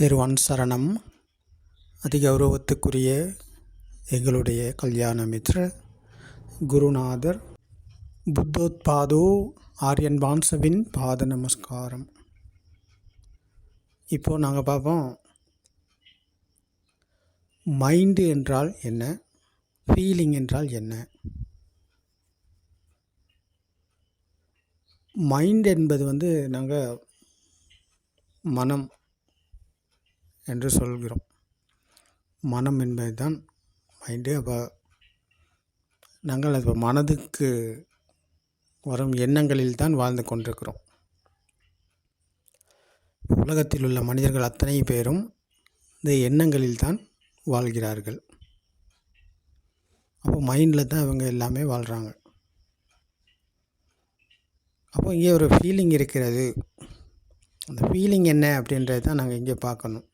திருவன் சரணம். அதிகௌரவத்துக்குரிய எங்களுடைய கல்யாண மித்ர குருநாதர் புத்தோத்பாதோ ஆரியன் பான்சவின் பாத நமஸ்காரம். இப்போது நாங்கள் பார்ப்போம். மைண்டு என்றால் என்ன? ஃபீலிங் என்றால் என்ன? மைண்ட் என்பது வந்து நாங்கள் மனம் என்று சொல்கிறோம். மனம் என்பது தான் மைண்டு. அப்போ நாங்கள் இப்போ மனதுக்கு வரும் எண்ணங்களில் தான் வாழ்ந்து கொண்டிருக்கிறோம். உலகத்தில் உள்ள மனிதர்கள் அத்தனை பேரும் இந்த எண்ணங்களில் தான் வாழ்கிறார்கள். அப்போ மைண்டில் தான் இவங்க எல்லாமே வாழ்கிறாங்க அப்போ இங்கே ஒரு ஃபீலிங் இருக்கிறது. அந்த ஃபீலிங் என்ன அப்படின்றது தான் நாங்கள் இங்கே பார்க்கணும்.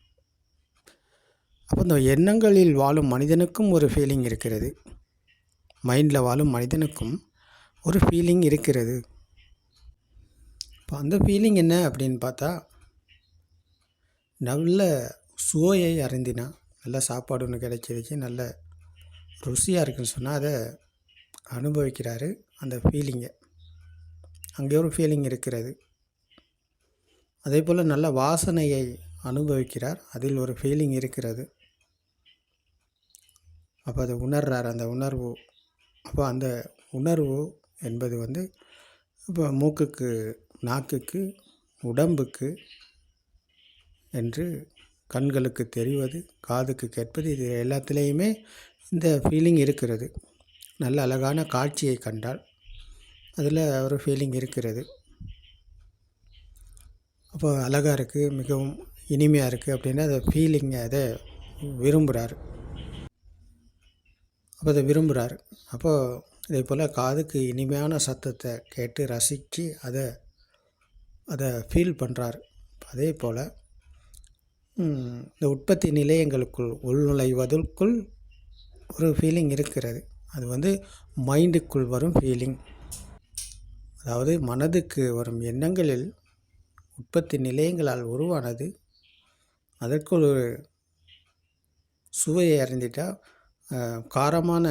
அப்போ இந்த எண்ணங்களில் வாழும் மனிதனுக்கும் ஒரு ஃபீலிங் இருக்கிறது. மைண்டில் வாழும் மனிதனுக்கும் ஒரு ஃபீலிங் இருக்கிறது. இப்போ அந்த ஃபீலிங் என்ன அப்படின்னு பார்த்தா நல்ல சுவையை அறிந்தினா நல்ல சாப்பாடு ஒன்று கிடைச்சிருச்சு நல்ல ருசியாக இருக்குன்னு சொன்னால் அதை அனுபவிக்கிறாரு அந்த ஃபீலிங்கை அங்கே ஒரு ஃபீலிங் இருக்கிறது. அதே போல் நல்ல வாசனையை அனுபவிக்கிறார். அதில் ஒரு ஃபீலிங் இருக்கிறது. அப்போ அதை உணர்றார் அந்த உணர்வு. அப்போ அந்த உணர்வு என்பது வந்து இப்போ மூக்குக்கு நாக்குக்கு உடம்புக்கு என்று கண்களுக்கு தெரிவது காதுக்கு கேட்பது இது எல்லாத்துலேயுமே இந்த ஃபீலிங் இருக்கிறது. நல்ல அழகான காட்சியை கண்டால் அதில் ஒரு ஃபீலிங் இருக்கிறது. அப்போ அழகாக இருக்குது மிகவும் இனிமையாக இருக்குது அப்படின்னா அதை ஃபீலிங்கை அதை விரும்புகிறார். அப்போ அதை விரும்புகிறார். அப்போது இதே போல் காதுக்கு இனிமையான சத்தத்தை கேட்டு ரசித்து அதை அதை ஃபீல் பண்ணுறார் அதே போல் இந்த உற்பத்தி நிலையங்களுக்குள் உள்நுழைவதற்குள் ஒரு ஃபீலிங் இருக்கிறது. அது வந்து மைண்டுக்குள் வரும் ஃபீலிங் அதாவது மனதுக்கு வரும் எண்ணங்களில் உற்பத்தி நிலையங்களால் உருவானது. அதற்குள் ஒரு சுவையை அறிஞ்சிட்டால் காரமான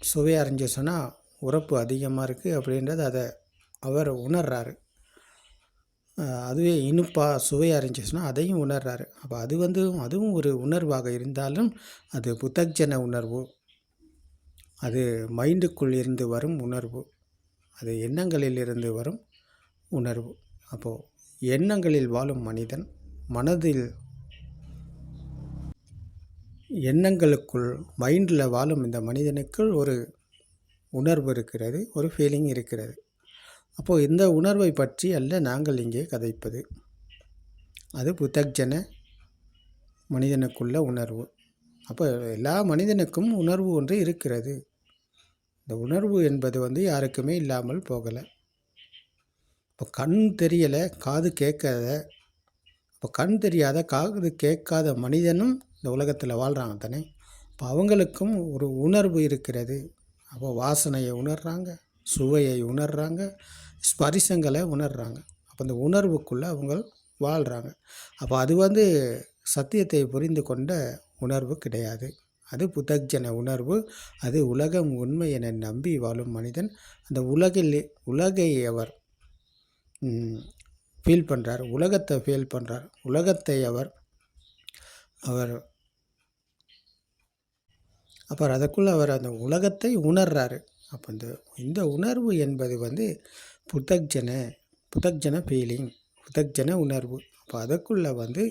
சுவை அறிஞ்சு சொன்னால் உரப்பு அதிகமாக இருக்குது அப்படின்றது அதை அவர் உணர்றாரு. அதுவே இனிப்பாக சுவையாக இருந்துச்சுன்னா அதையும் உணர்றாரு. அப்போ அது வந்து அதுவும் ஒரு உணர்வாக இருந்தாலும் அது புத்தக்ஜன உணர்வு. அது மைண்டுக்குள் இருந்து வரும் உணர்வு. அது எண்ணங்களில் இருந்து வரும் உணர்வு. அப்போது எண்ணங்களில் வாழும் மனிதன் மனதில் எண்ணங்களுக்குள் மைண்டில் வாழும் இந்த மனிதனுக்குள் ஒரு உணர்வு இருக்கிறது ஒரு ஃபீலிங் இருக்கிறது. அப்போது இந்த உணர்வை பற்றி அல்ல நாங்கள் இங்கே கதைப்பது. அது புத்தக்ஜன மனிதனுக்குள்ள உணர்வு. அப்போ எல்லா மனிதனுக்கும் உணர்வு ஒன்று இருக்கிறது. இந்த உணர்வு என்பது வந்து யாருக்குமே இல்லாமல் போகலை. இப்போ கண் தெரியலை காது கேட்காத இப்போ கண் தெரியாத காது கேட்காத மனிதனும் இந்த உலகத்தில் வாழ்கிறாங்க தானே? இப்போ அவங்களுக்கும் ஒரு உணர்வு இருக்கிறது. அப்போ வாசனையை உணர்கிறாங்க சுவையை உணர்கிறாங்க ஸ்பரிசங்களை உணர்கிறாங்க அப்போ அந்த உணர்வுக்குள்ளே அவங்க வாழ்கிறாங்க அப்போ அது வந்து சத்தியத்தை புரிந்து கொண்ட உணர்வு கிடையாது. அது புத்தக்ஜன உணர்வு. அது உலகம் உண்மை என நம்பி வாழும் மனிதன். அந்த உலகில் உலகை அவர் ஃபீல் பண்ணுறார் உலகத்தை ஃபீல் பண்ணுறார் உலகத்தை அவர் அவர் அப்புறம் அதுக்குள்ளே அவர் அந்த உலகத்தை உணர்றாரு. அப்போ இந்த இந்த உணர்வு என்பது வந்து புத்தக்ஜன புத்தக்ஜன ஃபீலிங் புத்தக்ஜன உணர்வு. அப்போ அதுக்குள்ளே வந்து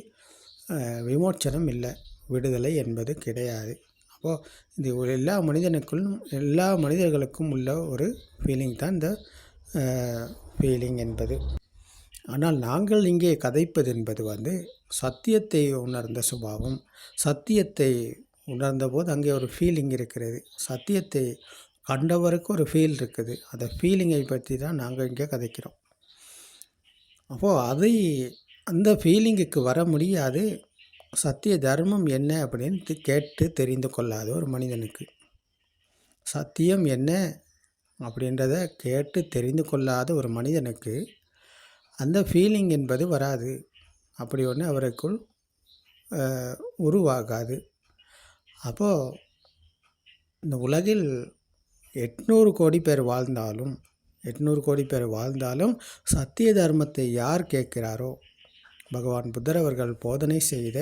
விமோச்சனம் இல்லை. விடுதலை என்பது கிடையாது. அப்போது இது எல்லா மனிதனுக்குள்ளும் எல்லா மனிதர்களுக்கும் உள்ள ஒரு ஃபீலிங் தான் இந்த ஃபீலிங் என்பது. ஆனால் நாங்கள் இங்கே கதைப்பது என்பது வந்து சத்தியத்தை உணர்ந்த சுபாவம் சத்தியத்தை உணர்ந்தபோது அங்கே ஒரு ஃபீலிங் இருக்கிறது. சத்தியத்தை கண்டவருக்கு ஒரு ஃபீல் இருக்குது. அந்த ஃபீலிங்கை பற்றி தான் நாங்கள் இங்கே கதைக்கிறோம். அப்போது அதை அந்த ஃபீலிங்குக்கு வர முடியாது. சத்திய தர்மம் என்ன அப்படின்னு கேட்டு தெரிந்து கொள்ளாத ஒரு மனிதனுக்கு. சத்தியம் என்ன அப்படின்றத கேட்டு தெரிந்து கொள்ளாத ஒரு மனிதனுக்கு அந்த ஃபீலிங் என்பது வராது. அப்படி ஒன்று அவருக்குள் உருவாகாது. அப்போது இந்த உலகில் எட்நூறு கோடி பேர் வாழ்ந்தாலும் எட்நூறு கோடி பேர் வாழ்ந்தாலும் சத்திய தர்மத்தை யார் கேட்கிறாரோ பகவான் புத்தர் அவர்கள் போதனை செய்த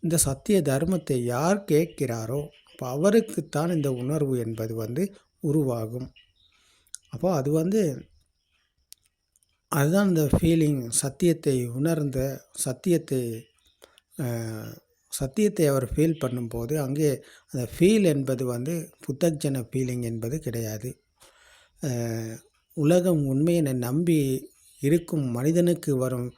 இந்த சத்திய தர்மத்தை யார் கேட்கிறாரோ அப்போ அவருக்குத்தான் இந்த உணர்வு என்பது வந்து உருவாகும். அப்போ அது வந்து அதுதான் இந்த ஃபீலிங் சத்தியத்தை உணர்ந்த சத்தியத்தை சத்தியத்தை அவர் ஃபீல் பண்ணும்போது அங்கே அந்த ஃபீல் என்பது வந்து புத்தக்ஜன ஃபீலிங் என்பது கிடையாது. உலகம் உண்மையை நம்பி இருக்கும் மனிதனுக்கு வரும்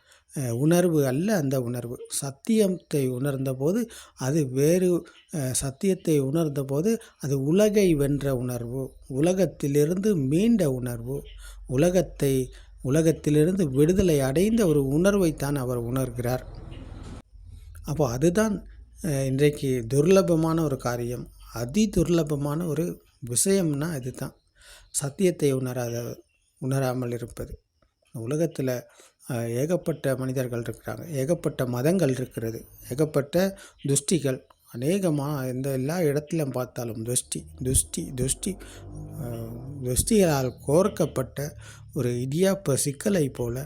உணர்வு அல்ல அந்த உணர்வு. சத்தியத்தை உணர்ந்தபோது அது வேறு சத்தியத்தை உணர்ந்தபோது அது உலகை வென்ற உணர்வு. உலகத்திலிருந்து மீண்ட உணர்வு. உலகத்தை உலகத்திலிருந்து விடுதலை அடைந்த ஒரு உணர்வைத்தான் அவர் உணர்கிறார். அப்போ அதுதான் இன்றைக்கு துர்லபமான ஒரு காரியம். அதி துர்லபமான ஒரு விஷயம்னா இதுதான். சத்தியத்தை உணராத உணராமல் இருப்பது. உலகத்தில் ஏகப்பட்ட மனிதர்கள் இருக்கிறாங்க. ஏகப்பட்ட மதங்கள் இருக்கிறது. ஏகப்பட்ட துஷ்டிகள். அநேகமாக எந்த எல்லா இடத்திலும் பார்த்தாலும் துஷ்டி துஷ்டி துஷ்டி துஷ்டிகளால் கோர்க்கப்பட்ட ஒரு இடியாப்ப சிக்கலை போல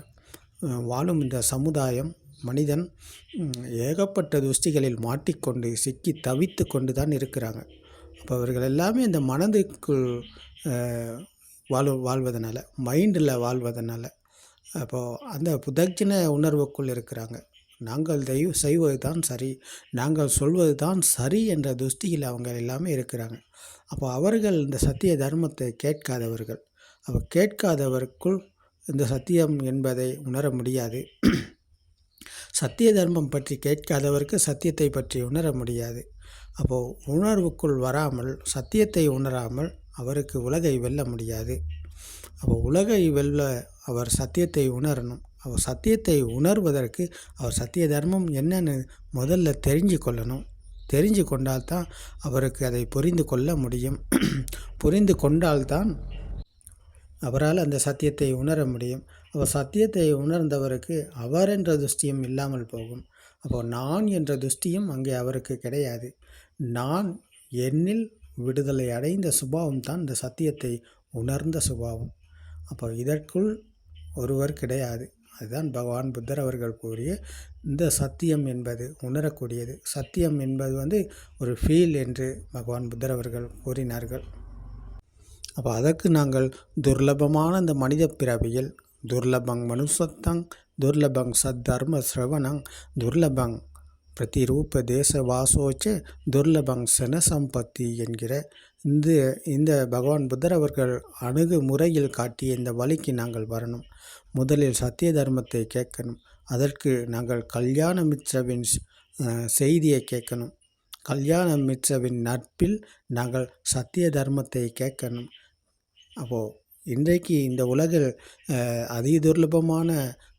வாழும் இந்த சமுதாயம் மனிதன் ஏகப்பட்ட துஷ்டிகளில் மாட்டிக்கொண்டு சிக்கி தவித்து கொண்டு தான் இருக்கிறாங்க. அப்போ அவர்கள் எல்லாமே இந்த மனதுக்குள் வாழ் வாழ்வதனால மைண்டில் வாழ்வதனால அப்போது அந்த புதர்ஜன உணர்வுக்குள் இருக்கிறாங்க. நாங்கள் தெய்வ செய்வது தான் சரி நாங்கள் சொல்வது தான் சரி என்ற துஷ்டியில் அவங்க எல்லாமே இருக்கிறாங்க. அப்போ அவர்கள் இந்த சத்திய தர்மத்தை கேட்காதவர்கள். அப்போ கேட்காதவருக்குள் இந்த சத்தியம் என்பதை உணர முடியாது. சத்திய தர்மம் பற்றி கேட்காதவருக்கு சத்தியத்தை பற்றி உணர முடியாது. அப்போது உணர்வுக்குள் வராமல் சத்தியத்தை உணராமல் அவருக்கு உலகை வெல்ல முடியாது. அப்போ உலகை வெல்ல அவர் சத்தியத்தை உணரணும். அவர் சத்தியத்தை உணர்வதற்கு அவர் சத்திய தர்மம் என்னன்னு முதல்ல தெரிஞ்சு கொள்ளணும். தெரிஞ்சு கொண்டால்தான் அவருக்கு அதை புரிந்து கொள்ள முடியும். புரிந்து கொண்டால்தான் அவரால் அந்த சத்தியத்தை உணர முடியும். அப்போ சத்தியத்தை உணர்ந்தவருக்கு அவர் என்ற துஷ்டியும் இல்லாமல் போகும். அப்போ நான் என்ற துஷ்டியும் அங்கே அவருக்கு கிடையாது. நான் என்னில் விடுதலை அடைந்த சுபாவம் தான் இந்த சத்தியத்தை உணர்ந்த சுபாவம். அப்போ இதற்குள் ஒருவர் கிடையாது. அதுதான் பகவான் புத்தர் அவர்கள் கூறிய இந்த சத்தியம் என்பது உணரக்கூடியது. சத்தியம் என்பது வந்து ஒரு ஃபீல் என்று பகவான் புத்தர் அவர்கள் கூறினார்கள். அப்போ அதற்கு நாங்கள் துர்லபமான இந்த மனித பிறவியில் துர்லபங் மனுஷத்தங் துர்லபங் சத்தர்ம சிரவணங் துர்லபங் பிரதிரூப தேச வாசோச்ச துர்லபங் சன சம்பத்தி என்கிற இந்த இந்த பகவான் புத்தர் அவர்கள் அணுகுமுறையில் காட்டிய இந்த வழிக்கு நாங்கள் வரணும். முதலில் சத்திய தர்மத்தை கேட்கணும். அதற்கு நாங்கள் கல்யாண மித்ரவின் செய்தியை கேட்கணும். கல்யாண மித்ரவின் நட்பில் நாங்கள் சத்திய தர்மத்தை கேட்கணும். அப்போது இன்றைக்கு இந்த உலகில் அதி அதிதுர்லபமான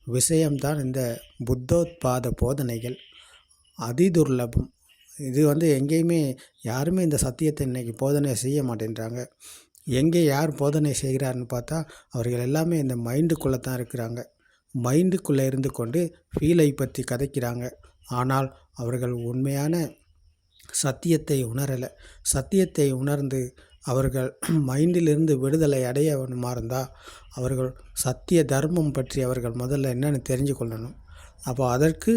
விஷயம்தான் இந்த புத்தோத்பாத போதனைகள். அதிதுர்லபம் இது வந்து எங்கேயுமே யாருமே இந்த சத்தியத்தை இன்னைக்கு போதனை செய்ய மாட்டேன்றாங்க. எங்கே யார் போதனை செய்கிறாருன்னு பார்த்தா அவர்கள் எல்லாமே இந்த மைண்டுக்குள்ளே தான் இருக்கிறாங்க. மைண்டுக்குள்ளே இருந்து கொண்டு ஃபீலை பற்றி கதைக்கிறாங்க. ஆனால் அவர்கள் உண்மையான சத்தியத்தை உணரலை. சத்தியத்தை உணர்ந்து அவர்கள் மைண்டிலிருந்து விடுதலை அடைய வேணுமா இருந்தால் அவர்கள் சத்திய தர்மம் பற்றி அவர்கள் முதல்ல என்னென்னு தெரிஞ்சு கொள்ளணும் அப்போ அதற்கு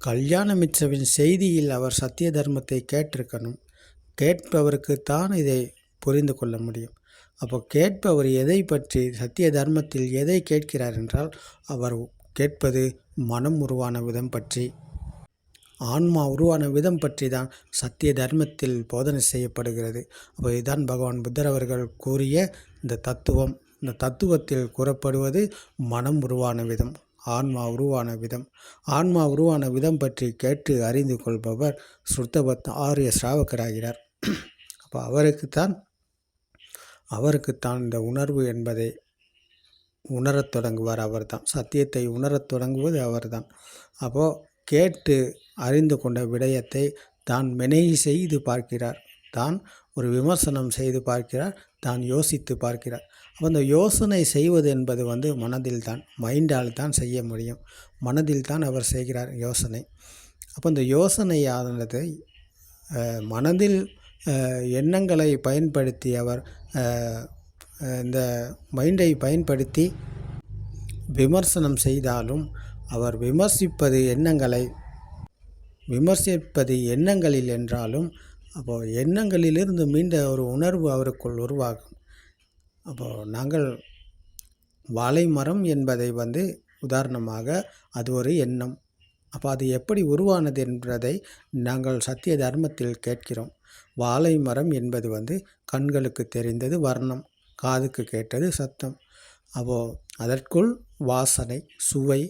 கல்யாண மிச்சவின் செய்தியில் அவர் சத்திய தர்மத்தை கேட்டிருக்கணும். கேட்பவருக்கு தான் இதை புரிந்து கொள்ள முடியும். அப்போ கேட்பவர் எதை பற்றி சத்திய தர்மத்தில் எதை கேட்கிறார் என்றால் அவர் கேட்பது மனம் உருவான விதம் பற்றி ஆன்மா உருவான விதம் பற்றி தான் சத்திய தர்மத்தில் போதனை செய்யப்படுகிறது. அப்போ இதுதான் பகவான் புத்தர் அவர்கள் கூறிய இந்த தத்துவம். இந்த தத்துவத்தில் கூறப்படுவது மனம் உருவான விதம் ஆன்மா உருவான விதம். ஆன்மா உருவான விதம் பற்றி கேட்டு அறிந்து கொள்பவர் சுத்தபத் ஆரிய ஸ்ராவகராகிறார். அப்போ அவருக்குத்தான் அவருக்குத்தான் இந்த உணர்வு என்பதை உணரத் தொடங்குவார் அவர் தான் சத்தியத்தை உணரத் தொடங்குவது அவர்தான். அப்போது கேட்டு அறிந்து கொண்ட விடயத்தை தான் மெனை செய்து பார்க்கிறார். தான் ஒரு விமர்சனம் செய்து பார்க்கிறார். தான் யோசித்து பார்க்கிறார். அப்போ அந்த யோசனை செய்வது என்பது வந்து மனதில் தான் மைண்டால் தான் செய்ய முடியும். மனதில் தான் அவர் செய்கிறார் யோசனை. அப்போ இந்த யோசனையானது மனதில் எண்ணங்களை பயன்படுத்தி அவர் இந்த மைண்டை பயன்படுத்தி விமர்சனம் செய்தாலும் அவர் விமர்சிப்பது எண்ணங்களை விமர்சிப்பது எண்ணங்களில் என்றாலும் அப்போது எண்ணங்களிலிருந்து மீண்ட ஒரு உணர்வு அவருக்குள் உருவாகும். அப்போது நாங்கள் வாழை மரம் என்பதை வந்து உதாரணமாக அது ஒரு எண்ணம். அப்போ அது எப்படி உருவானது என்பதை நாங்கள் சத்திய தர்மத்தில் கேட்கிறோம். வாழை மரம் என்பது வந்து கண்களுக்கு தெரிந்தது வர்ணம் காதுக்கு கேட்டது சத்தம். அப்போது அதற்குள் வாசனை சுவை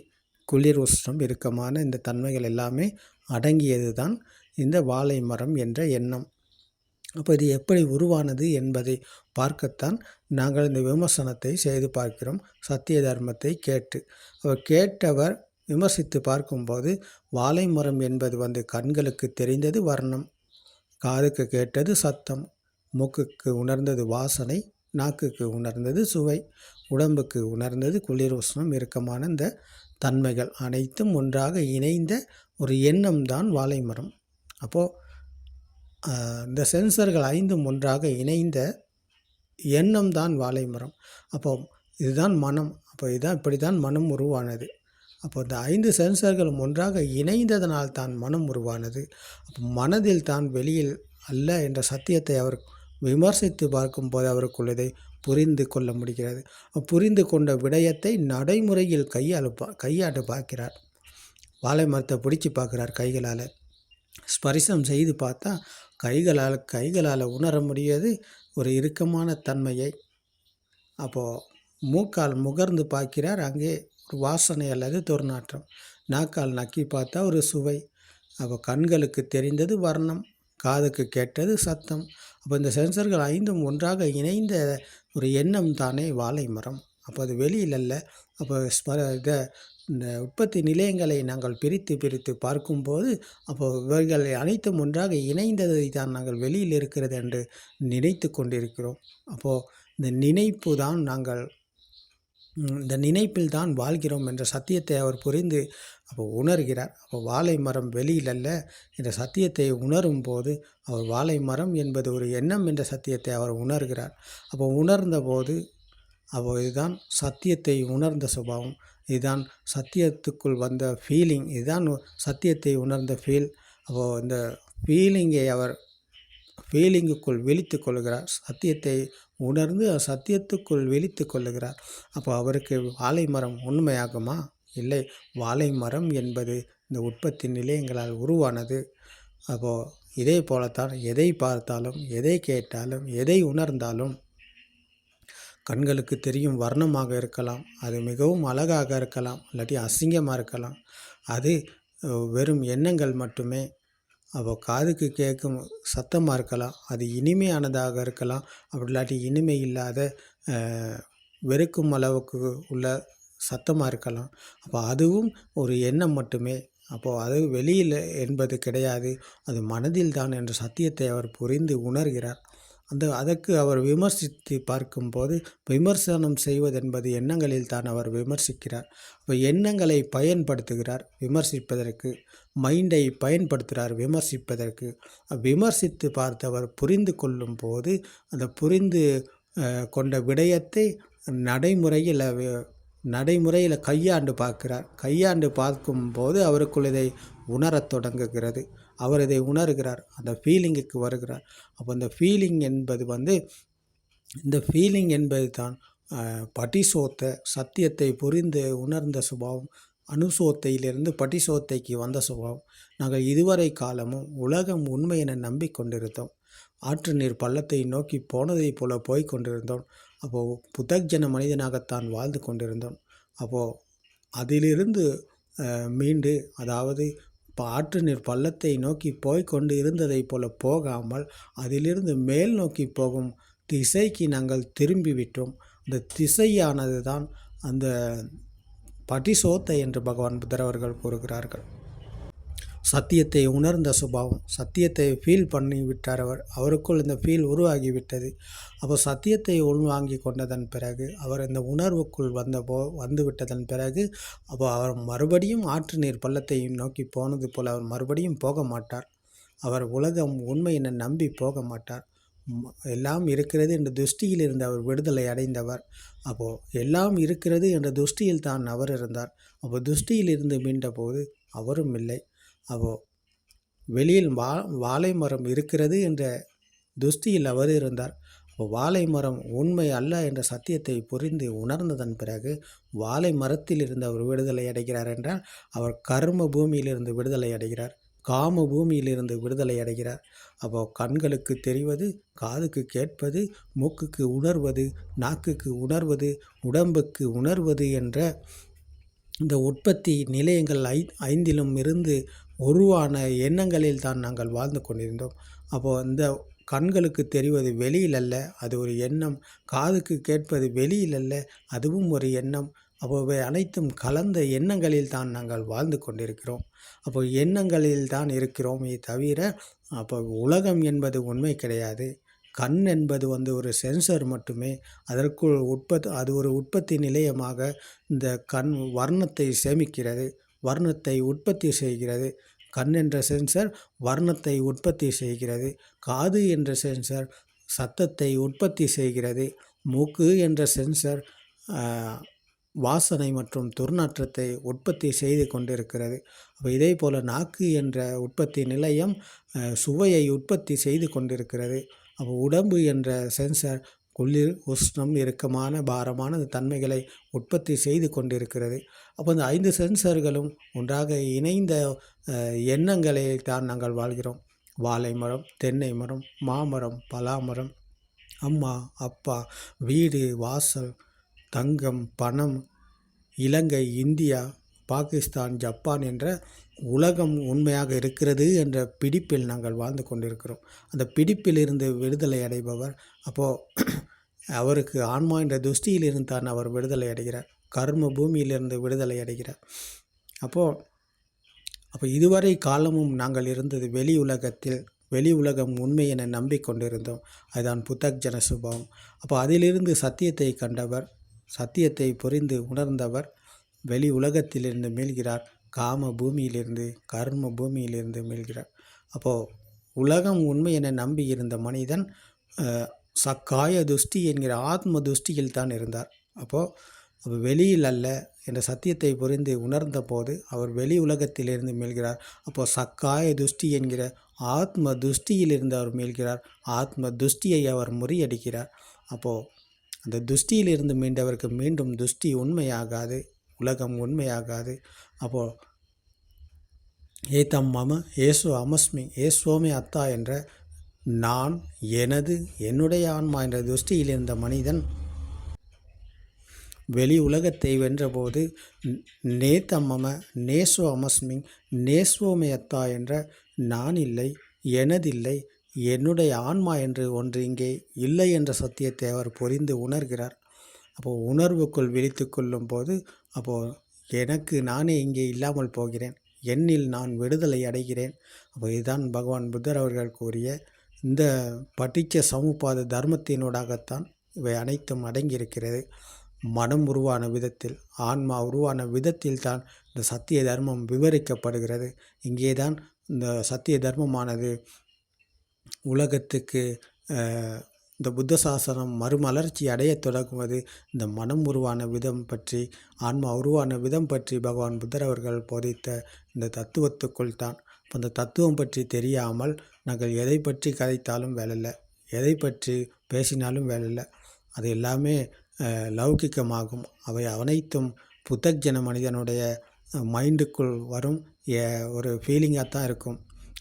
குளிர் உஷ்ணம் இறுக்கமான இந்த தன்மைகள் எல்லாமே அடங்கியது தான் இந்த வாழை மரம் என்ற எண்ணம். அப்போ இது எப்படி உருவானது என்பதை பார்க்கத்தான் நாங்கள் இந்த விமர்சனத்தை செய்து பார்க்கிறோம். சத்திய தர்மத்தை கேட்டு. அவர் கேட்டவர் விமர்சித்து பார்க்கும்போது வாழை மரம் என்பது வந்து கண்களுக்கு தெரிந்தது வர்ணம் காதுக்கு கேட்டது சத்தம் மூக்குக்கு உணர்ந்தது வாசனை நாக்குக்கு உணர்ந்தது சுவை உடம்புக்கு உணர்ந்தது குளிர் உஷ்ணம் இறுக்கமான இந்த தன்மைகள் அனைத்தும் ஒன்றாக இணைந்த ஒரு எண்ணம் தான் வாழை மரம். அப்போது இந்த சென்சர்கள் ஐந்தும் ஒன்றாக இணைந்த எண்ணம் தான் வாழை மரம். அப்போ இதுதான் மனம். அப்போ இதுதான் இப்படி தான் மனம் உருவானது. அப்போ இந்த ஐந்து சென்சர்களும் ஒன்றாக இணைந்ததனால் தான் மனம் உருவானது. அப்போ மனதில் தான் வெளியில் அல்ல என்ற சத்தியத்தை அவர் விமர்சித்து பார்க்கும்போது அவருக்குள் இதை புரிந்து கொள்ள முடிகிறது. புரிந்து கொண்ட விடயத்தை நடைமுறையில் கையாளு பா கையாண்டு பார்க்கிறார். வாழை மரத்தை பிடிச்சி பார்க்குறார் கைகளால். ஸ்பரிசம் செய்து பார்த்தா கைகளால் கைகளால் உணர முடியாது ஒரு இறுக்கமான தன்மையை. அப்போது மூக்கால் முகர்ந்து பார்க்கிறார் அங்கே ஒரு வாசனை அல்லது துர்நாற்றம். நாக்கால் நக்கி பார்த்தா ஒரு சுவை. அப்போ கண்களுக்கு தெரிந்தது வர்ணம் காதுக்கு கேட்டது சத்தம். அப்போ இந்த சென்சர்கள் ஐந்தும் ஒன்றாக இணைந்த ஒரு எண்ணம் தானே வாழை மரம். அப்போ அது வெளியில் அல்ல அப்போ ஸ்ப இதை இந்த உற்பத்தி நிலையங்களை நாங்கள் பிரித்து பிரித்து பார்க்கும்போது அப்போ இவர்கள் அனைத்தும் ஒன்றாக இணைந்ததை தான் நாங்கள் வெளியில் இருக்கிறது என்று நினைத்து கொண்டிருக்கிறோம். அப்போது இந்த நினைப்பு தான் நாங்கள் இந்த நினைப்பில் தான் வாழ்கிறோம் என்ற சத்தியத்தை அவர் புரிந்து அப்போ உணர்கிறார். அப்போ வாழை மரம் வெளியில் அல்ல என்ற சத்தியத்தை உணரும் போது அவர் வாழை மரம் என்பது ஒரு எண்ணம் என்ற சத்தியத்தை அவர் உணர்கிறார். அப்போ உணர்ந்த போது அப்போ இதுதான் சத்தியத்தை உணர்ந்த சுபாவம். இதுதான் சத்தியத்துக்குள் வந்த ஃபீலிங் இதுதான் சத்தியத்தை உணர்ந்த ஃபீல் அப்போது இந்த ஃபீலிங்கை அவர் ஃபீலிங்குக்குள் விழித்து கொள்கிறார். சத்தியத்தை உணர்ந்து சத்தியத்துக்குள் விழித்து கொள்ளுகிறார் அப்போ அவருக்கு வாழை மரம் உண்மையாகுமா? இல்லை. வாழை மரம் என்பது இந்த உற்பத்தி நிலையங்களால் உருவானது. அப்போது இதே போலத்தான் எதை பார்த்தாலும் எதை கேட்டாலும் எதை உணர்ந்தாலும் கண்களுக்கு தெரியும் வர்ணமாக இருக்கலாம் அது மிகவும் அழகாக இருக்கலாம் இல்லாட்டி அசிங்கமாக இருக்கலாம். அது வெறும் எண்ணங்கள் மட்டுமே. அப்போ காதுக்கு கேட்கும் சத்தமாக இருக்கலாம் அது இனிமையானதாக இருக்கலாம் அப்படி இல்லாட்டி இனிமை இல்லாத வெறுக்கும் அளவுக்கு உள்ள சத்தமாக இருக்கலாம். அப்போ அதுவும் ஒரு எண்ணம் மட்டுமே. அப்போது அது வெளியில் என்பது கிடையாது அது மனதில் தான் என்ற சத்தியத்தை அவர் புரிந்து உணர்கிறார். அந்த அதற்கு அவர் விமர்சித்து பார்க்கும்போது விமர்சனம் செய்வதென்பது எண்ணங்களில் தான் அவர் விமர்சிக்கிறார். அப்போ எண்ணங்களை பயன்படுத்துகிறார் விமர்சிப்பதற்கு மைண்டை பயன்படுத்துகிறார் விமர்சிப்பதற்கு. விமர்சித்து பார்த்தவர் புரிந்து கொள்ளும் போது அந்த புரிந்து கொண்ட விடயத்தை நடைமுறையில் நடைமுறையில் கையாண்டு பார்க்கிறார். கையாண்டு பார்க்கும்போது அவருக்குள் இதை உணரத் தொடங்குகிறது. அவர் இதை உணர்கிறார். அந்த ஃபீலிங்குக்கு வருகிறார். அப்போ அந்த ஃபீலிங் என்பது வந்து இந்த ஃபீலிங் என்பது தான் பட்டிசோத்த சத்தியத்தை புரிந்து உணர்ந்த சுபாவம் அனுசோத்தையிலிருந்து பட்டிசோத்தைக்கு வந்த சுபாவம். நாங்கள் இதுவரை காலமும் உலகம் உண்மை என நம்பிக்கொண்டிருந்தோம். ஆற்று நீர் பள்ளத்தை நோக்கி போனதைப் போல போய் கொண்டிருந்தோம். அப்போது புத்தக்ஜன மனிதனாகத்தான் வாழ்ந்து கொண்டிருந்தோம். அப்போது அதிலிருந்து மீண்டு அதாவது ஆற்று நீர் பள்ளத்தை நோக்கி போய் கொண்டு இருந்ததைப் போல போகாமல் அதிலிருந்து மேல் நோக்கி போகும் திசைக்கு நாங்கள் திரும்பிவிட்டோம் அந்த திசையானது தான் அந்த பட்டிசோத்தை என்று பகவான் புத்தர் அவர்கள் கூறுகிறார்கள். சத்தியத்தை உணர்ந்த சுபாவம் சத்தியத்தை ஃபீல் பண்ணி விட்டார் அவர். அவருக்குள் இந்த ஃபீல் உருவாகிவிட்டது. அப்போ சத்தியத்தை உள்வாங்கி கொண்டதன் பிறகு அவர் இந்த உணர்வுக்குள் வந்த போ வந்து விட்டதன் பிறகு அப்போ அவர் மறுபடியும் ஆற்று நீர் பள்ளத்தை நோக்கி போனது போல் அவர் மறுபடியும் போக மாட்டார். அவர் உலகம் உண்மையினை நம்பி போக மாட்டார். எல்லாம் இருக்கிறது என்ற துஷ்டியில் இருந்து அவர் விடுதலை அடைந்தவர். அப்போது எல்லாம் இருக்கிறது என்ற துஷ்டியில் தான் அவர் இருந்தார். அப்போ துஷ்டியில் இருந்து மீண்டபோது அவரும் இல்லை. அப்போது வெளியில் வா வாழை மரம் இருக்கிறது என்ற துஷ்டியில் அவர் இருந்தார். அப்போ வாழை மரம் உண்மை அல்ல என்ற சத்தியத்தை புரிந்து உணர்ந்ததன் பிறகு வாழை மரத்தில் இருந்து அவர் விடுதலை அடைகிறார் என்றால் அவர் கர்ம பூமியிலிருந்து விடுதலை அடைகிறார் காம பூமியிலிருந்து விடுதலை அடைகிறார். அப்போ கண்களுக்கு தெரிவது காதுக்கு கேட்பது மூக்குக்கு உணர்வது நாக்குக்கு உணர்வது உடம்புக்கு உணர்வது என்ற இந்த உற்பத்தி நிலையங்கள் ஐ ஐந்திலும் இருந்து உருவான எண்ணங்களில் தான் நாங்கள் வாழ்ந்து கொண்டிருந்தோம். அப்போது இந்த கண்களுக்கு தெரிவது வெளியில் அல்ல அது ஒரு எண்ணம். காதுக்கு கேட்பது வெளியில் அல்ல அதுவும் ஒரு எண்ணம். அப்போவே அனைத்தும் கலந்த எண்ணங்களில் தான் நாங்கள் வாழ்ந்து கொண்டிருக்கிறோம். அப்போ எண்ணங்களில் தான் இருக்கிறோமே தவிர அப்போ உலகம் என்பது உண்மை கிடையாது. கண் என்பது வந்து ஒரு சென்சர் மட்டுமே. அதற்குள் உற்பத்தி அது ஒரு உற்பத்தி நிலையமாக இந்த கண் வர்ணத்தை சேமிக்கிறது. வர்ணத்தை உற்பத்தி செய்கிறது. கண் என்ற சென்சர் வர்ணத்தை உற்பத்தி செய்கிறது. காது என்ற சென்சர் சத்தத்தை உற்பத்தி செய்கிறது. மூக்கு என்ற சென்சர் வாசனை மற்றும் துர்நாற்றத்தை உற்பத்தி செய்து கொண்டிருக்கிறது. அப்போ இதே போல் நாக்கு என்ற உற்பத்தி நிலையம் சுவையை உற்பத்தி செய்து கொண்டிருக்கிறது. அப்போ உடம்பு என்ற சென்சர் குளிர் உஷ்ணம் இறுக்கமான பாரமான தன்மைகளை உற்பத்தி செய்து கொண்டிருக்கிறது. அப்போ இந்த ஐந்து சென்சர்களும் ஒன்றாக இணைந்த எண்ணங்களை தான் நாங்கள் வாழ்கிறோம். வாழை மரம் தென்னை மரம் மாமரம் பலாமரம் அம்மா அப்பா வீடு வாசல் தங்கம் பணம் இலங்கை இந்தியா பாகிஸ்தான் ஜப்பான் என்ற உலகம் உண்மையாக இருக்கிறது என்ற பிடிப்பில் நாங்கள் வாழ்ந்து கொண்டிருக்கிறோம். அந்த பிடிப்பில் இருந்து விடுதலை அடைபவர் அப்போது அவருக்கு ஆன்மா என்ற துஷ்டியிலிருந்து தான் அவர் விடுதலை அடைகிறார். கர்ம பூமியிலிருந்து விடுதலை அடைகிறார். அப்போது அப்போ இதுவரை காலமும் நாங்கள் இருந்தது வெளி உலகத்தில் வெளி உலகம் உண்மை என நம்பிக்கொண்டிருந்தோம். அதுதான் புத்தக் சுபாவம் அப்போ அதிலிருந்து சத்தியத்தை கண்டவர் சத்தியத்தை புரிந்து உணர்ந்தவர் வெளி உலகத்திலிருந்து மீள்கிறார். காம பூமியிலிருந்து கர்ம பூமியிலிருந்து மீள்கிறார். அப்போது உலகம் உண்மை என நம்பி இருந்த மனிதன் சக்காய துஷ்டி என்கிற ஆத்ம துஷ்டியில் தான் இருந்தார். அப்போது வெளியில் அல்ல என்ற சத்தியத்தை புரிந்து உணர்ந்த போது அவர் வெளி உலகத்திலிருந்து மீள்கிறார். அப்போது சக்காய துஷ்டி என்கிற ஆத்ம துஷ்டியிலிருந்து அவர் மீள்கிறார். ஆத்ம துஷ்டியை அவர் முறியடிக்கிறார். அப்போது அந்த துஷ்டியிலிருந்து மீண்டவருக்கு மீண்டும் துஷ்டி உண்மையாகாது உலகம் உண்மையாகாது. அப்போது ஏதம் மம ஏசு அமஸ்மி ஏசோமே அத்தா என்ற நான் எனது என்னுடைய ஆன்மா என்ற துஷ்டியில் இருந்த மனிதன் வெளி உலகத்தை வென்றபோது நேத்தம்மம நேஸ்வ அமஸ்மிங் நேஸ்வோமயத்தா என்ற நான் இல்லை எனதில்லை என்னுடைய ஆன்மா என்று ஒன்று இங்கே இல்லை என்ற சத்தியத்தை அவர் புரிந்து உணர்கிறார். அப்போது உணர்வுக்குள் விழித்து கொள்ளும் போது அப்போது எனக்கு நானே இங்கே இல்லாமல் போகிறேன். என்னில் நான் விடுதலை அடைகிறேன். அப்போ இதுதான் பகவான் புத்தர் அவர்கள் கூறிய இந்த பட்டிச்ச சமுப்பாத தர்மத்தினூடாகத்தான் இவை அனைத்தும் அடங்கியிருக்கிறது. மனம் உருவான விதத்தில் ஆன்மா உருவான விதத்தில் தான் இந்த சத்திய தர்மம் விவரிக்கப்படுகிறது. இங்கே தான் இந்த சத்திய தர்மமானது உலகத்துக்கு இந்த புத்த சாசனம் மறுமலர்ச்சி அடையத் தொடங்குவது இந்த மனம் உருவான விதம் பற்றி ஆன்மா உருவான விதம் பற்றி பகவான் புத்தர் அவர்கள் போதித்த இந்த தத்துவத்துக்குள் தான் அந்த தத்துவம் பற்றி தெரியாமல் நாங்கள் எதை பற்றி கதைத்தாலும் வேலையில்லை. எதை பற்றி பேசினாலும் வேலையில்லை. அது எல்லாமே லௌகிக்கமாகும் அவை அனைத்தும் புத்தஜன மனிதனுடைய மைண்டுக்குள் வரும் ஒரு ஃபீலிங்காக தான் இருக்கும்.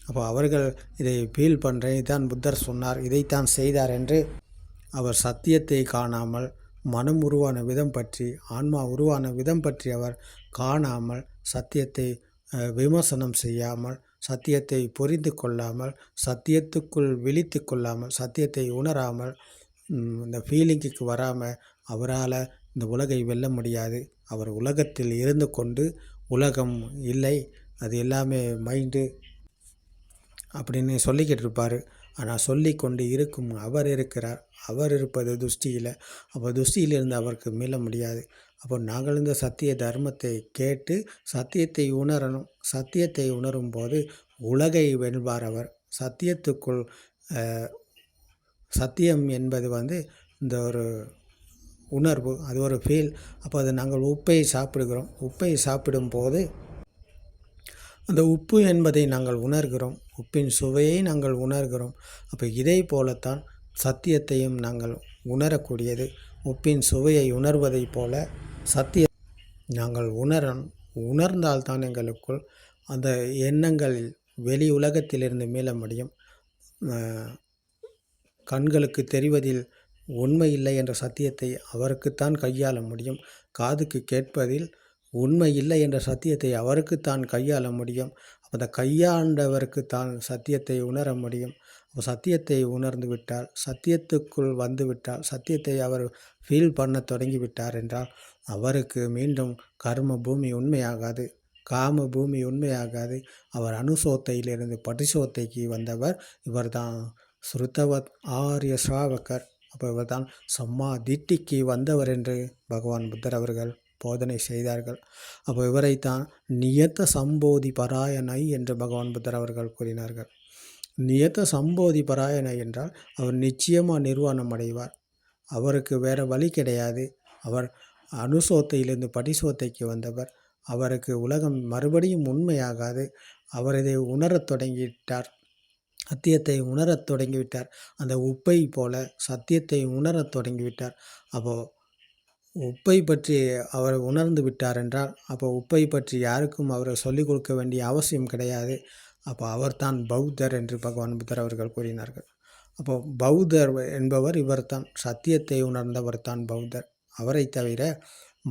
அப்போ அவர்கள் இதை ஃபீல் பண்ணுறேன் இதான் புத்தர் சொன்னார் இதைத்தான் செய்தார் என்று அவர் சத்தியத்தை காணாமல் மனம் உருவான விதம் பற்றி ஆன்மா உருவான விதம் பற்றி அவர் காணாமல் சத்தியத்தை விமர்சனம் செய்யாமல் சத்தியத்தை புரிந்து கொள்ளாமல் சத்தியத்துக்குள் விழித்து கொள்ளாமல் சத்தியத்தை உணராமல் இந்த ஃபீலிங்குக்கு வராமல் அவரால் இந்த உலகை வெல்ல முடியாது. அவர் உலகத்தில் இருந்து கொண்டு உலகம் இல்லை அது எல்லாமே மைண்டு அப்படின்னு சொல்லிக்கிட்டு இருப்பார். ஆனால் சொல்லி கொண்டு இருக்கும் அவர் இருக்கிறார். அவர் இருப்பது துஷ்டியில். அப்போ துஷ்டியிலிருந்து அவருக்கு மீள முடியாது. அப்போ நாங்கள் இந்த சத்திய தர்மத்தை கேட்டு சத்தியத்தை உணரணும். சத்தியத்தை உணரும் போது உலகை வெல்வார் அவர். சத்தியத்துக்குள் சத்தியம் என்பது வந்து இந்த ஒரு உணர்வு. அது ஒரு ஃபீல் அப்போ அது நாங்கள் உப்பை சாப்பிடுகிறோம். உப்பை சாப்பிடும்போது அந்த உப்பு என்பதை நாங்கள் உணர்கிறோம். உப்பின் சுவையை நாங்கள் உணர்கிறோம். அப்போ இதை போலத்தான் சத்தியத்தையும் நாங்கள் உணரக்கூடியது. உப்பின் சுவையை உணர்வதைப் போல சத்திய நாங்கள் உணரன் உணர்ந்தால்தான் எங்களுக்குள் அந்த எண்ணங்களில் வெளி உலகத்திலிருந்து மீள முடியும். கண்களுக்கு தெரிவதில் உண்மை இல்லை என்ற சத்தியத்தை அவருக்குத்தான் கையாள முடியும். காதுக்கு கேட்பதில் உண்மை இல்லை என்ற சத்தியத்தை அவருக்குத்தான் கையாள முடியும். அந்த கையாண்டவருக்கு தான் சத்தியத்தை உணர முடியும். சத்தியத்தை உணர்ந்து விட்டால் சத்தியத்துக்குள் வந்துவிட்டால் சத்தியத்தை அவர் ஃபீல் பண்ண தொடங்கி விட்டார் என்றால் அவருக்கு மீண்டும் கர்ம பூமி உண்மையாகாது. காம பூமி உண்மையாகாது. அவர் அனுசோத்தையிலிருந்து படிசோத்தைக்கு வந்தவர் இவர்தான். ஸ்ருத்தவத் ஸ்ருதவத் ஆரிய ஸ்ராவகர் அப்போ இவர் தான் சம்மா திட்டிக்கு வந்தவர் என்று பகவான் புத்தர் அவர்கள் போதனை செய்தார்கள். அப்போ இவரைத்தான் நியத்த சம்போதி பராயணை என்று பகவான் புத்தர் அவர்கள் கூறினார்கள். நியத்த சம்போதி பராயண என்றால் அவர் நிச்சயமாக நிர்வாணம் அடைவார். அவருக்கு வேறு வழி கிடையாது. அவர் அணுசோத்தையிலிருந்து படிசோத்தைக்கு வந்தவர். அவருக்கு உலகம் மறுபடியும் உண்மையாகாது. அவர் இதை உணரத் தொடங்கிவிட்டார் சத்தியத்தை உணரத் தொடங்கிவிட்டார். அந்த உப்பை போல சத்தியத்தை உணரத் தொடங்கிவிட்டார். அப்போது உப்பை பற்றி அவர் உணர்ந்து விட்டார் என்றால் அப்போ உப்பை பற்றி யாருக்கும் அவர் சொல்லிக் கொடுக்க வேண்டிய அவசியம் கிடையாது. அப்போ அவர்தான் பௌத்தர் என்று பகவான் புத்தர் அவர்கள் கூறினார்கள். அப்போ பௌத்தர் என்பவர் இவர்தான் சத்தியத்தை உணர்ந்தவர் தான் பௌத்தர். அவரை தவிர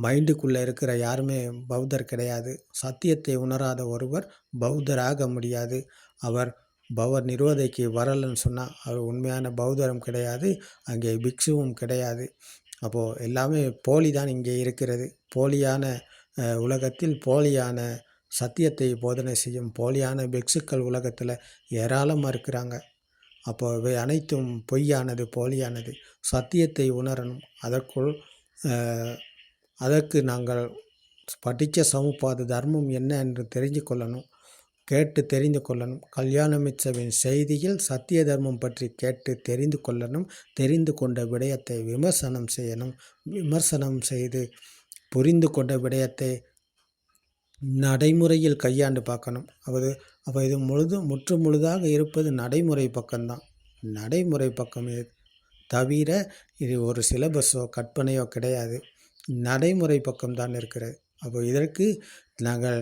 மைண்டுக்குள்ளே இருக்கிற யாருமே பௌத்தர் கிடையாது. சத்தியத்தை உணராத ஒருவர் பௌத்தராக முடியாது. அவர் பவர் நிரோதைக்கு வரலன்னு சொன்னால் அவர் உண்மையான பௌத்தரும் கிடையாது அங்கே பிக்ஷுவும் கிடையாது. அப்போது எல்லாமே போலி தான் இங்கே இருக்கிறது. போலியான உலகத்தில் போலியான சத்தியத்தை போதனை செய்யும் போலியான பிக்ஷுக்கள் உலகத்தில் ஏராளமாக இருக்கிறாங்க. அப்போ இவை அனைத்தும் பொய்யானது போலியானது. சத்தியத்தை உணரணும். அதற்குள் அதற்கு நாங்கள் படித்த சமுப்பாத தர்மம் என்ன என்று தெரிஞ்சு கொள்ளணும். கேட்டு தெரிந்து கொள்ளணும். கல்யாணமிச்சவின் செய்தியில் சத்திய தர்மம் பற்றி கேட்டு தெரிந்து கொள்ளணும். தெரிந்து கொண்ட விடயத்தை விமர்சனம் செய்யணும். விமர்சனம் செய்து புரிந்து கொண்ட விடயத்தை நடைமுறையில் கையாண்டு பார்க்கணும். அது அப்போ இது முழுது முற்று முழுதாக இருப்பது நடைமுறை பக்கம்தான். நடைமுறை பக்கமே தவிர இது ஒரு சிலபஸோ கற்பனையோ கிடையாது. நடைமுறை பக்கம்தான் இருக்கிறது. அப்போ இதற்கு நாங்கள்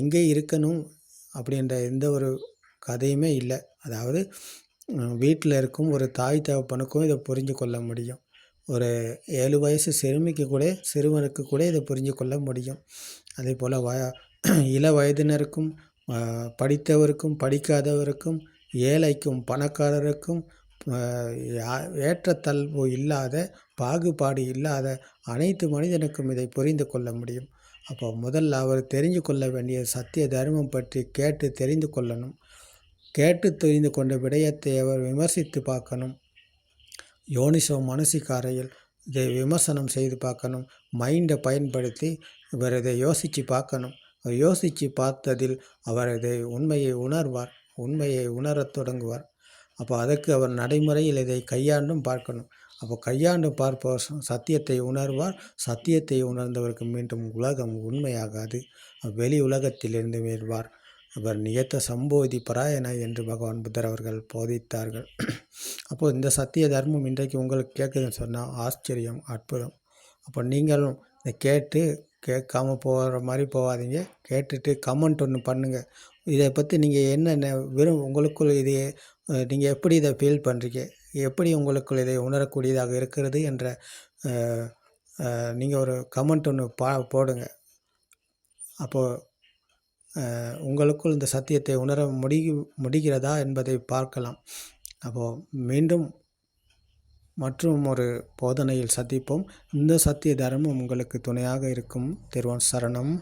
எங்கே இருக்கணும் அப்படின்ற எந்த ஒரு கதையுமே இல்லை. அதாவது வீட்டில் இருக்கும் ஒரு தாய் தகப்பனுக்கும் இதை புரிஞ்சு கொள்ள முடியும். ஒரு ஏழு வயசு சிறுமிக்கு கூட சிறுவனுக்கு கூட இதை புரிஞ்சு கொள்ள முடியும். அதே போல் வ இள வயதினருக்கும் படித்தவருக்கும் படிக்காதவருக்கும் ஏழைக்கும் பணக்காரருக்கும் ஏற்றத்தாழ்வு இல்லாத பாகுபாடு இல்லாத அனைத்து மனிதனுக்கும் இதை புரிந்து கொள்ள முடியும். அப்போ முதல்ல அவர் தெரிஞ்சு கொள்ள வேண்டிய சத்திய தர்மம் பற்றி கேட்டு தெரிந்து கொள்ளணும். கேட்டு தெரிந்து கொண்ட விடயத்தை அவர் விமர்சித்து பார்க்கணும். யோனிசோ மனசிக்காரையில் இதை விமர்சனம் செய்து பார்க்கணும். மைண்டை பயன்படுத்தி இவர் இதை யோசித்து பார்க்கணும். அவர் யோசித்து பார்த்ததில் அவர் இதை உண்மையை உணர்வார். உண்மையை உணரத் தொடங்குவார். அப்போ அதற்கு அவர் நடைமுறையில் இதை கையாண்டும் பார்க்கணும். அப்போ கையாண்டு பார்ப்பவர் சத்தியத்தை உணர்வார். சத்தியத்தை உணர்ந்தவருக்கு மீண்டும் உலகம் உண்மையாகாது. வெளி உலகத்திலிருந்து மீள்வார் அவர் நியத்த சம்போதி பராயண என்று பகவான் புத்தர் அவர்கள் போதித்தார்கள். அப்போது இந்த சத்திய தர்மம் இன்றைக்கு உங்களுக்கு கேட்குதுன்னு சொன்னால் ஆச்சரியம் அற்புதம். அப்போ நீங்களும் இதை கேட்டு கேட்காம போகிற மாதிரி போகாதீங்க. கேட்டுட்டு கமெண்ட் ஒன்று பண்ணுங்கள் இதை பற்றி நீங்கள் என்னென்ன வெறும் உங்களுக்குள் இது நீங்கள் எப்படி இதை ஃபீல் பண்ணுறீங்க எப்படி உங்களுக்குள் இதை உணரக்கூடியதாக இருக்கிறது என்ற நீங்கள் ஒரு கமெண்ட் ஒன்று பா போடுங்க. அப்போது உங்களுக்குள் இந்த சத்தியத்தை உணர முடி முடிகிறதா என்பதை பார்க்கலாம். அப்போது மீண்டும் மற்றும் ஒரு போதனையில் சந்திப்போம். இந்த சத்திய தர்மம் உங்களுக்கு துணையாக இருக்கும். திருவன் சரணம்.